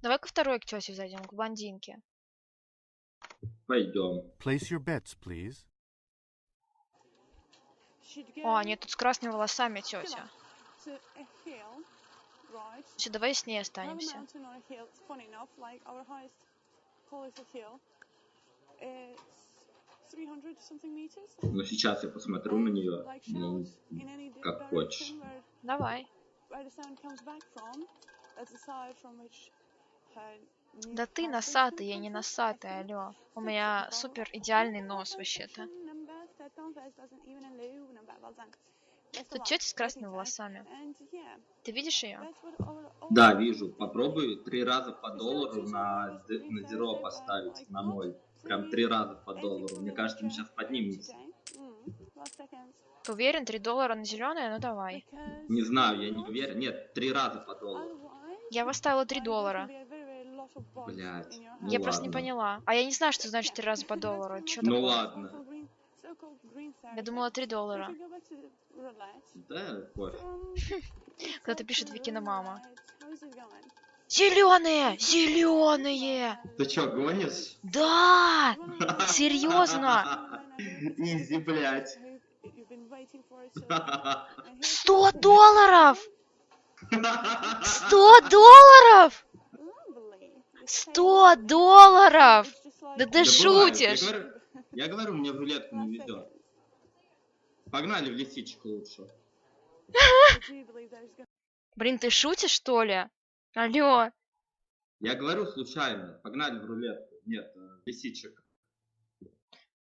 Давай ко второй к тете зайдем, к блондинке. Пойдем. Place your bets, please. О, нет, тут с красными волосами тетя. Все, давай с ней останемся. Но сейчас я посмотрю на нее. Ну, как хочешь. Давай. Да ты носатый, я не носатый, алло. У меня супер идеальный нос вообще-то. Тут тетя с красными волосами. Ты видишь ее? Да, вижу. Попробуй три раза по доллару на, на зеро поставить, на ноль. Прям три раза по доллару. Мне кажется, он сейчас поднимется. Ты уверен, 3 доллара на зеленое? Ну давай. Не знаю, я не уверен. Нет, три раза по доллару. Я поставила 3 доллара. Блядь. Ну Я просто не поняла. А я не знаю, что значит 3 раза по доллару. Чё Ну такое? ладно. Я думала 3 доллара. Да, пофиг. Кто-то пишет Викина мама. Зеленые! Зеленые! Ты чё, гонишь? Да! Серьезно? Изи, блядь. 100 долларов! 100 долларов! 100 долларов! Да ты Да шутишь! Я говорю, я говорю, мне в рулетку не везет. Погнали в лисичку лучше. Блин, ты шутишь, что ли? Алло, Я говорю случайно. Погнали в рулетку. Нет, э, лисичек.